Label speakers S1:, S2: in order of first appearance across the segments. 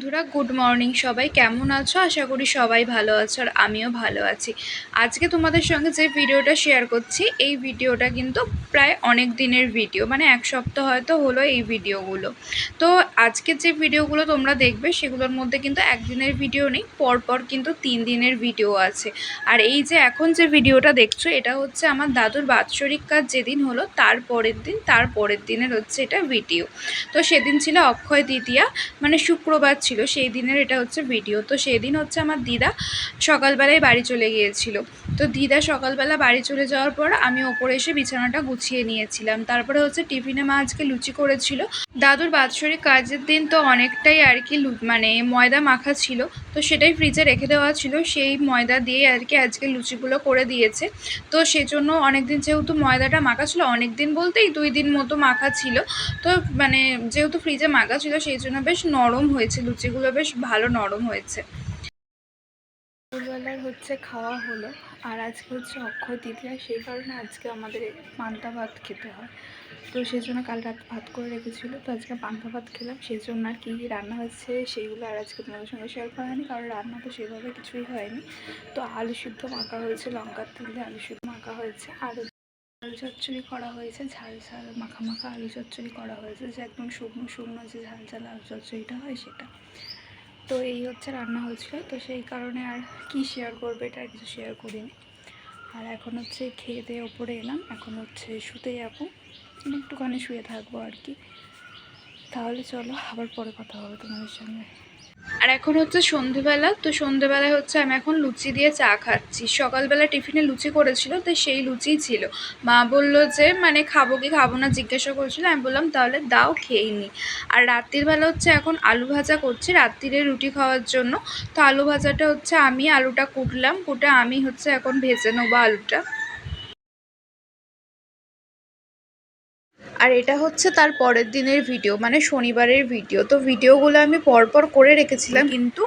S1: বন্ধুরা, good morning সবাই। কেমন আছো? আশা করি সবাই ভালো আছো আর আমিও ভালো আছি। আজকে তোমাদের সঙ্গে যে ভিডিওটা শেয়ার করছি, এই ভিডিওটা কিন্তু প্রায় অনেক দিনের ভিডিও মানে এক সপ্তাহ হয়তো হলো এই ভিডিওগুলো। তো আজকে যে ভিডিওগুলো তোমরা দেখবে, সেগুলোর মধ্যে কিন্তু একদিনের ভিডিও নেই, পরপর কিন্তু তিন দিনের ভিডিও আছে। আর এই যে এখন যে ভিডিওটা দেখছ, এটা হচ্ছে আমার দাদুর বাৎসরিক কাজ যেদিন হলো, তার পরের দিন, তার পরের দিনের হচ্ছে এটা ভিডিও তো সেদিন ছিল অক্ষয় তৃতীয়া মানে শুক্রবার ছিল, সেই দিনের এটা হচ্ছে ভিডিও তো সেই দিন হচ্ছে আমার দিদা সকালবেলায় বাড়ি চলে গিয়েছিল। তো দিদা সকালবেলা বাড়ি চলে যাওয়ার পর আমি ওপরে এসে বিছানাটা গুছিয়ে নিয়েছিলাম। তারপরে হচ্ছে টিফিনে মা আজকে লুচি করেছিল। দাদুর বাৎসরিক কাজের দিন তো অনেকটাই আর কি মানে ময়দা মাখা ছিল। তো সেটাই ফ্রিজে রেখে দেওয়া ছিল। সেই ময়দা দিয়ে আর কি আজকে লুচিগুলো করে দিয়েছে। তো সেজন্য অনেক দিন যেহেতু ময়দাটা মাখা ছিল অনেক দিন বলতেই দুই দিন মতো মাখা ছিল। তো মানে যেহেতু ফ্রিজে মাখা ছিল, সেই জন্য বেশ নরম হয়েছে লুচিগুলো বেশ ভালো নরম হয়েছে। দুপুরবেলার হচ্ছে খাওয়া হলো, আর আজকে হচ্ছে অক্ষয় তৃতীয়া, সেই কারণে আজকে আমাদের পান্তা ভাত খেতে হয়। তো সেই জন্য কাল রাত ভাত করে রেখেছিলো, তো আজকে পান্তা ভাত খেলাম সেই জন্য আর কী রান্না হচ্ছে সেইগুলো আর আজকে তোমাদের সঙ্গে শেয়ার করা হয়নি, কারণ রান্না তো সেভাবে কিছুই হয়নি। তো আলু সিদ্ধ মাখা হয়েছে, লঙ্কার তেল আলু সিদ্ধ মাখা হয়েছে আর আলু চচ্চড়ি করা হয়েছে, ঝাল ঝাল মাখা মাখা আলু চচ্চড়ি করা হয়েছে, যে একদম শুকনো শুকনো যে ঝাল ঝাল আলু চচ্চড়িটা হয় সেটা। তো এই হচ্ছে রান্না হয়েছিল, তো সেই কারণে আর কি শেয়ার করবে এটা আর কিছু শেয়ার করিনি। আর এখন হচ্ছে খেয়ে দিয়ে ওপরে এলাম, এখন হচ্ছে শুতে যাব একটুখানি শুয়ে থাকব আর কি। তাহলে চলো, আবার পরে কথা হবে তোমাদের সঙ্গে। আর এখন হচ্ছে সন্ধেবেলা, তো সন্ধেবেলায় হচ্ছে আমি এখন লুচি দিয়ে চা খাচ্ছি। সকালবেলা টিফিনে লুচি করেছিল, তো সেই লুচিই ছিল। মা বলল যে মানে খাব কি খাব না? জিজ্ঞাসা করছিল। আমি বললাম, তাহলে দাও খেয়েই নি। আর রাত্রির বেলা হচ্ছে এখন আলু ভাজা করছি রাত্রিরে রুটি খাওয়ার জন্য। তো আলু ভাজাটা হচ্ছে আমি আলুটা কুটলাম, কুটে আমি হচ্ছে এখন ভেজে নেব আলুটা। আর এটা হচ্ছে তার পরের দিনের ভিডিও মানে শনিবারের ভিডিও তো ভিডিওগুলো আমি পরপর করে রেখেছিলাম, কিন্তু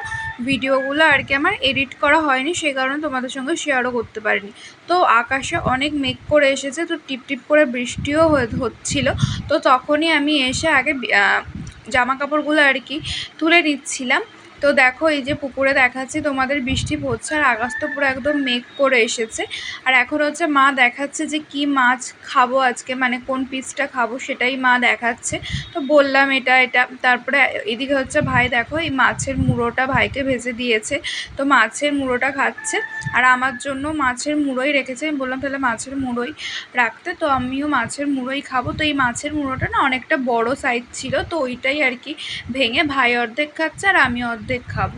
S1: ভিডিওগুলো আর কি আমার এডিট করা হয়নি সেই কারণে তোমাদের সঙ্গে শেয়ারও করতে পারিনি। তো আকাশে অনেক মেঘ করে এসেছে, তো টিপ টিপ করে বৃষ্টিও হচ্ছিল। তো তখনই আমি এসে আগে জামা কাপড়গুলো আর কি তুলে নিচ্ছিলাম। তো দেখো, এই যে পুকুরে দেখাচ্ছি, তোমাদের বৃষ্টি পড়ছে আর আকাশ তো পুরো একদম মেঘ করে এসেছে। আর এখন হচ্ছে মা দেখাচ্ছে যে কি মাছ খাব আজকে মানে কোন পিসটা খাব সেটাই মা দেখাচ্ছে। তো বললাম এটা এটা। তারপরে এদিকে হচ্ছে ভাই দেখো, এই মাছের মুড়োটা ভাইকে ভেজে দিয়েছে। তো মাছের মুড়োটা খাচ্ছে আর আমার জন্য মাছের মুড়োই রেখেছে। আমি বললাম, তাহলে মাছের মুড়োই রাখতে। তো আমিও মাছের মুড়োই খাব। তো এই মাছের মুড়োটা না অনেকটা বড় সাইজ ছিল, তো ওইটাই আর কি ভেঙে ভাই অর্ধেক খাচ্ছে আর আমি অর্ধেক খাব।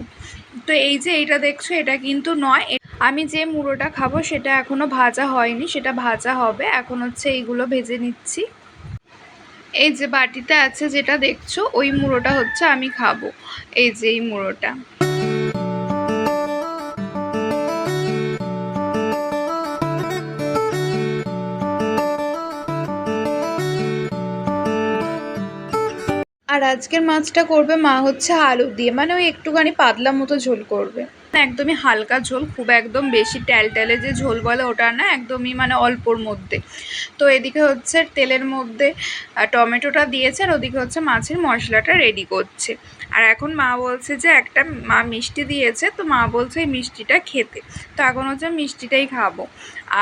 S1: তো এই যে এটা দেখছ, এটা কিন্তু নয়। আমি যে মুড়োটা খাব, সেটা এখনও ভাজা হয়নি, সেটা ভাজা হবে। এখন হচ্ছে এইগুলো ভেজে নিচ্ছি। এই যে বাটিতে আছে যেটা দেখছ, ওই মুড়োটা হচ্ছে আমি খাব। এই যে এই মুড়োটা। আর আজকের মাছটা করবে মা হচ্ছে আলু দিয়ে মানে ওই একটুখানি পাতলা মতো ঝোল করবে। একদমই হালকা ঝোল খুব একদম বেশি ট্যাল ট্যালট্যালে যে ঝোল বলে ওটা না একদমই মানে অল্পর মধ্যে। তো এদিকে হচ্ছে তেলের মধ্যে টমেটোটা দিয়েছে আর ওদিকে হচ্ছে মাছের মশলাটা রেডি করছে। আর এখন মা বলছে যে একটা মা মিষ্টি দিয়েছে তো মা বলছে এই মিষ্টিটা খেতে। তো এখন হচ্ছে মিষ্টিটাই খাব।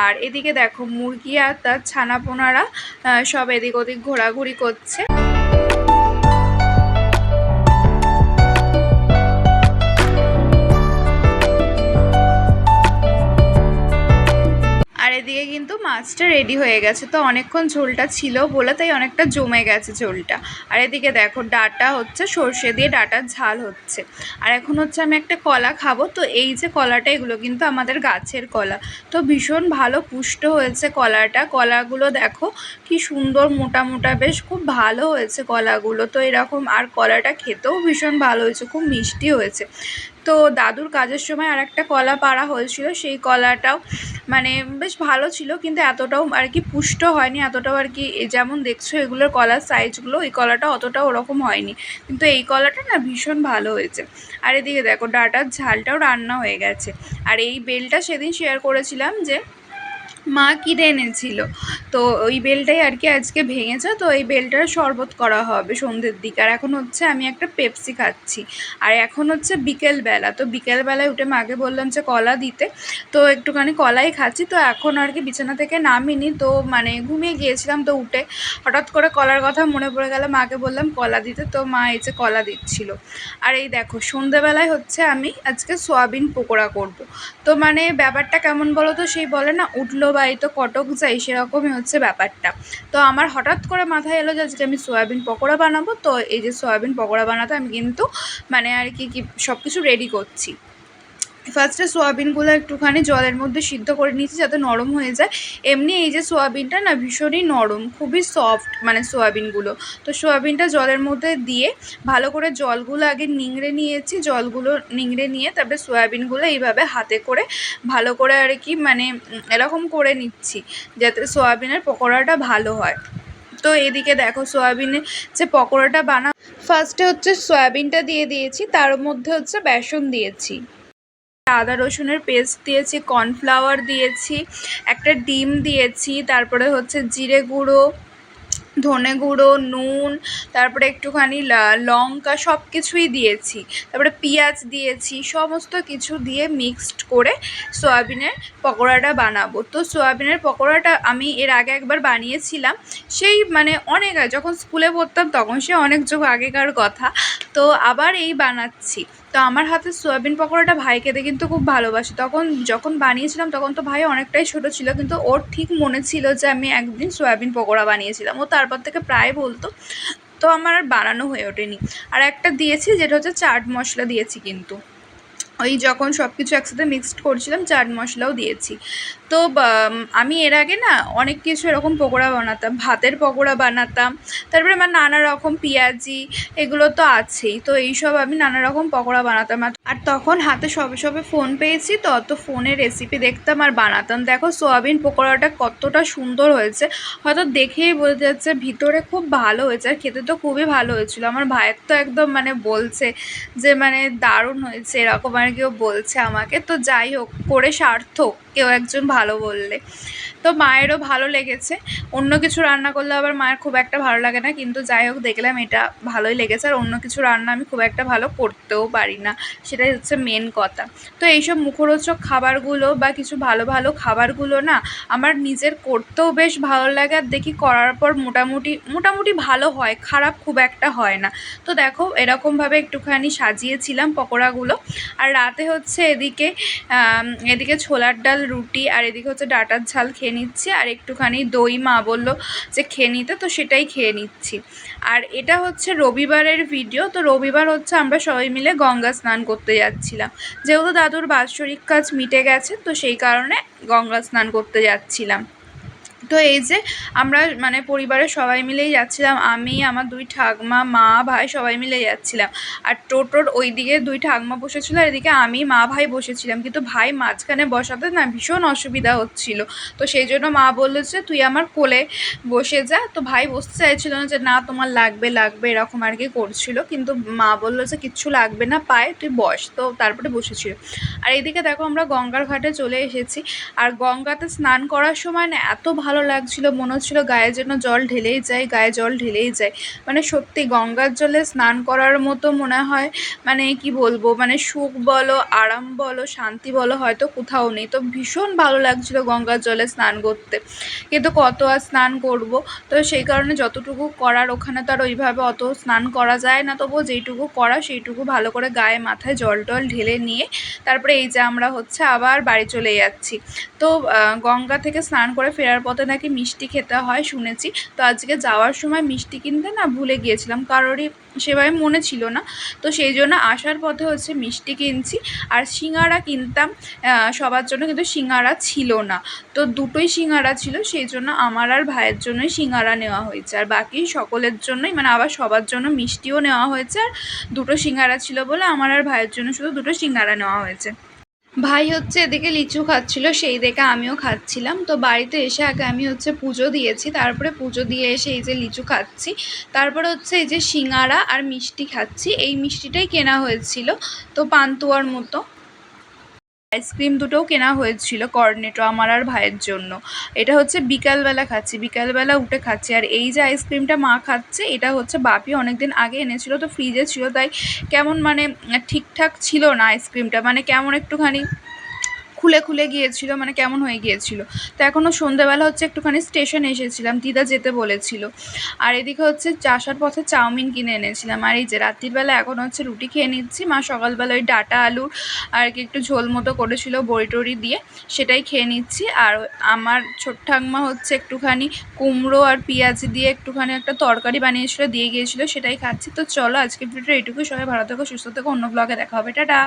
S1: আর এদিকে দেখো মুরগি আর তার ছানাপোনারা আহ, সব এদিক ওদিক ঘোরাঘুরি করছে। কিন্তু মাছটা রেডি হয়ে গেছে। তো অনেকক্ষণ ঝোলটা ছিল বলে তাই অনেকটা জমে গেছে ঝোলটা। আর এদিকে দেখো, ডাটা হচ্ছে সর্ষে দিয়ে ডাটার ঝাল হচ্ছে। আর এখন হচ্ছে আমি একটা কলা খাব। তো এই যে কলাটা, এগুলো কিন্তু আমাদের গাছের কলা। তো ভীষণ ভালো পুষ্ট হয়েছে কলাটা। কলাগুলো দেখো, কি সুন্দর মোটা মোটা, বেশ খুব ভালো হয়েছে কলাগুলো। তো এরকম আর কলাটা খেতেও ভীষণ ভালো হয়েছে, খুব মিষ্টি হয়েছে। তো দাদুর কাজের সময় আর একটা কলা পাড়া হয়েছিল, সেই কলাটাও মানে বেশ ভালো ছিল, কিন্তু এতটাও আর কি পুষ্ট হয়নি, এতটাও আর কি যেমন দেখছ এগুলোর কলার সাইজগুলো এই কলাটা অতটা ওরকম হয়নি। কিন্তু এই কলাটা না ভীষণ ভালো হয়েছে। আর এদিকে দেখো, ডাটার ঝালটাও রান্না হয়ে গেছে। আর এই বেলটা সেদিন শেয়ার করেছিলাম যে মা কিনে এনেছিল। তো ওই বেলটাই আর কি আজকে ভেঙেছে, তো এই বেলটার শরবত করা হবে সন্ধ্যের দিকে। আর এখন হচ্ছে আমি একটা পেপসি খাচ্ছি। আর এখন হচ্ছে বিকেলবেলা, তো বিকেলবেলায় উঠে মাকে বললাম যে কলা দিতে। তো একটুখানি কলাই খাচ্ছি, তো এখন আর কি বিছানা থেকে নামিনি, তো মানে ঘুমিয়ে গিয়েছিলাম তো উঠে। হঠাৎ করে কলার কথা মনে পড়ে গেল, মাকে বললাম কলা দিতে, তো মা এই যে কলা দিচ্ছিল। আর এই দেখো সন্ধেবেলায় হচ্ছে আমি আজকে সোয়াবিন পকোড়া করব। তো মানে ব্যাপারটা কেমন বলো তো, সেই বলে না, উঠল বা এই তো কটক যাই, সেরকমই হচ্ছে ব্যাপারটা। তো আমার হঠাৎ করে মাথায় এলো যে আজকে আমি সয়াবিন পকোড়া বানাবো। তো এই যে সয়াবিন পকোড়া বানাতে আমি কিন্তু মানে আর কি কি সব কিছু রেডি করছি। ফার্স্টে সোয়াবিনগুলো একটুখানি জলের মধ্যে সিদ্ধ করে নিয়েছি যাতে নরম হয়ে যায়। এমনি এই যে সোয়াবিনটা না ভীষণই নরম, খুবই সফট মানে সোয়াবিনগুলো। তো সোয়াবিনটা জলের মধ্যে দিয়ে ভালো করে জলগুলো আগে নিংড়ে নিয়েছি, জলগুলো নিংড়ে নিয়ে তারপরে সোয়াবিনগুলো এইভাবে হাতে করে ভালো করে আর কি মানে এরকম করে নিচ্ছি যাতে সোয়াবিনের পকোড়াটা ভালো হয়। তো এদিকে দেখো সোয়াবিনের যে পকোড়াটা বানা ফার্স্টে হচ্ছে সয়াবিনটা দিয়ে দিয়েছি, তার মধ্যে হচ্ছে বেসন দিয়েছি। আদা রসুনের পেস্ট দিয়েছি কর্নফ্লাওয়ার দিয়েছি একটা ডিম দিয়েছি তারপরে হচ্ছে জিরে গুঁড়ো ধনে গুঁড়ো, নুন, তারপরে একটুখানি লঙ্কা সব কিছুই দিয়েছি। তারপরে পেঁয়াজ দিয়েছি, সমস্ত কিছু দিয়ে মিক্সড করে সয়াবিনের পকোড়াটা বানাবো। তো সয়াবিনের পকোড়াটা আমি এর আগে একবার বানিয়েছিলাম। সেই মানে অনেক যখন স্কুলে পড়তাম তখন সে অনেক যুগ আগেকার কথা। তো আবার এই বানাচ্ছি। তো আমার হাতে সয়াবিন পকোড়াটা ভাই খেতে কিন্তু খুব ভালোবাসে। তখন যখন বানিয়েছিলাম তখন তো ভাই অনেকটাই ছোটো ছিল, কিন্তু ওর ঠিক মনে ছিল যে আমি একদিন সয়াবিন পকোড়া বানিয়েছিলাম। ও তারপর থেকে প্রায় বলতো। তো আমার আর বানানো হয়ে ওঠেনি। আর একটা দিয়েছি, যেটা হচ্ছে চাট মশলা দিয়েছি কিন্তু। ওই যখন সব কিছু একসাথে মিক্সড করছিলাম, চাট মশলাও দিয়েছি। তো আমি এর আগে না অনেক কিছু এরকম পকোড়া বানাতাম, ভাতের পকোড়া বানাতাম, তারপরে আমার নানা রকম পেঁয়াজি, এগুলো তো আছেই, তো এইসব আমি নানা রকম পকোড়া বানাতাম। আর তখন হাতে সবে সবে ফোন পেয়েছি, তো অত ফোনে রেসিপি দেখতাম আর বানাতাম। দেখো, সোয়াবিন পকোড়াটা কতটা সুন্দর হয়েছে। হয়তো দেখেই বোঝা যাচ্ছে, ভিতরে খুব ভালো হয়েছে, আর খেতে তো খুবই ভালো হয়েছিল। আমার ভাইয়ের তো একদম মানে বলছে যে মানে দারুণ হয়েছে, এরকম আর কেউ বলছে আমাকে। তো যাই হোক করে সার্থক, কেউ একজন ভালো বললে। তো মায়েরও ভালো লেগেছে। অন্য কিছু রান্না করলে আবার মায়ের খুব একটা ভালো লাগে না, কিন্তু যাই হোক, দেখলাম এটা ভালোই লেগেছে। আর অন্য কিছু রান্না আমি খুব একটা ভালো করতেও পারি না। সেটাই হচ্ছে মেন কথা। তো এইসব মুখরোচক খাবারগুলো বা কিছু ভালো ভালো খাবারগুলো না, আমার নিজের করতেও বেশ ভালো লাগে। আর দেখি করার পর মোটামুটি মোটামুটি ভালো হয়, খারাপ খুব একটা হয় না। তো দেখো, এরকমভাবে একটুখানি সাজিয়েছিলাম পকোড়াগুলো। আর রাতে হচ্ছে এদিকে এদিকে ছোলার ডাল, রুটি আর এদিকে হচ্ছে ডাটার ঝাল খেয়ে নিচ্ছি আর একটুখানি দই মা বলল যে খেয়ে নিতে, তো সেটাই খেয়ে নিচ্ছি। আর এটা হচ্ছে রবিবারের ভিডিও, তো রবিবার হচ্ছে আমরা সবাই মিলে গঙ্গা স্নান করতে যাচ্ছিলাম। যেহেতু দাদুর বাৎসরিক কাজ মিটে গেছে, তো সেই কারণে গঙ্গা স্নান করতে যাচ্ছিলাম। তো এই যে আমরা মানে পরিবারের সবাই মিলেই যাচ্ছিলাম, আমি, আমার দুই ঠাকমা, মা, ভাই সবাই মিলে যাচ্ছিলাম। আর টোটোর ওই দিকে দুই ঠাকমা বসেছিল আর এদিকে আমি, মা, ভাই বসেছিলাম। কিন্তু ভাই মাঝখানে বসাতে না ভীষণ অসুবিধা হচ্ছিল। তো সেই জন্য মা বলল যে, তুই আমার কোলে বসে যা। তো ভাই বসতে চাইছিল না যে, না, তোমার লাগবে লাগবে, এরকম আর কি করছিল। কিন্তু মা বলল যে, কিচ্ছু লাগবে না, পায়ে তুই বস। তো তারপরে বসেছিল। আর এদিকে দেখো আমরা গঙ্গার ঘাটে চলে এসেছি। আর গঙ্গাতে স্নান করার সময় না এত ভালো লাগছিল, মনে হচ্ছিল গায়ে যেন জল ঢেলেই যায়, গায়ে জল ঢেলেই যায়। মানে সত্যি গঙ্গার জলে স্নান করার মতো মনে হয় মানে কি বলব মানে সুখ বলো, আরাম বলো, শান্তি বলো, হয়তো কোথাও নেই। তো ভীষণ ভালো লাগছিল গঙ্গার জলে স্নান করতে। কিন্তু কত আর স্নান করব? তো সেই কারণে যতটুকু করার ওখানে তো আর ওইভাবে অত স্নান করা যায় না, তবুও যেইটুকু করা সেইটুকু ভালো করে গায়ে মাথায় জল টল ঢেলে নিয়ে তারপরে এই যে আমরা হচ্ছে আবার বাড়ি চলে যাচ্ছি। তো গঙ্গা থেকে স্নান করে ফেরার পথে নাকি মিষ্টি খেতে হয়, শুনেছি। তো আজকে যাওয়ার সময় মিষ্টি কিনতে না ভুলে গিয়েছিলাম, কারোরই সেভাবে মনে ছিল না। তো সেই জন্য আসার পথে হচ্ছে মিষ্টি কিনছি, আর সিঙাড়া কিনতাম সবার জন্য কিন্তু সিঙাড়া ছিল না। তো দুটোই সিঙাড়া ছিল, সেই জন্য আমার আর ভাইয়ের জন্যই সিঙাড়া নেওয়া হয়েছে, আর বাকি সকলের জন্যই মানে আবার সবার জন্য মিষ্টিও নেওয়া হয়েছে, আর দুটো সিঙাড়া ছিল বলে আমার আর ভাইয়ের জন্য শুধু দুটো সিঙাড়া নেওয়া হয়েছে। ভাই হচ্ছে এদিকে লিচু খাচ্ছিল, সেই দেখে আমিও খাচ্ছিলাম। তো বাড়িতে এসে আগে আমি হচ্ছে পুজো দিয়েছি, তারপরে পুজো দিয়ে এসে এই যে লিচু খাচ্ছি, তারপরে হচ্ছে এই যে সিঙাড়া আর মিষ্টি খাচ্ছি। এই মিষ্টিটাই কেনা হয়েছিল, তো পান্তুয়ার মতো। আইসক্রিম দুটোও কেনা হয়েছিল কর্নেটো আমার আর ভাইয়ের জন্য। এটা হচ্ছে বিকালবেলা খাচ্ছি, বিকালবেলা উঠে খাচ্ছি। আর এই যে আইসক্রিমটা মা খাচ্ছে, এটা হচ্ছে বাপি অনেকদিন আগে এনেছিল, তো ফ্রিজে ছিল, তাই কেমন মানে ঠিকঠাক ছিল না আইসক্রিমটা মানে কেমন একটুখানি খুলে খুলে গিয়েছিল মানে কেমন হয়ে গিয়েছিল। তো এখনও সন্ধ্যেবেলা হচ্ছে একটুখানি স্টেশন এসেছিলাম, দিদা যেতে বলেছিল। আর এদিকে হচ্ছে আসার পথে চাউমিন কিনে এনেছিলাম। আর এই যে রাত্রিবেলা এখন হচ্ছে রুটি খেয়ে নিচ্ছি, মা সকালবেলা ওই ডাটা আলুর আর কি একটু ঝোল মতো করেছিল বড়ি টড়ি দিয়ে, সেটাই খেয়ে নিচ্ছি। আর আমার ছোট ঠাকমা হচ্ছে একটুখানি কুমড়ো আর পেঁয়াজ দিয়ে একটুখানি একটা তরকারি বানিয়েছিল, দিয়ে গিয়েছিল, সেটাই খাচ্ছি। তো চলো আজকে ভিডিওটা এইটুকুই। সবাই ভালো থেকো, সুস্থ থেকো। অন্য ব্লগে দেখা হবে। টাটা!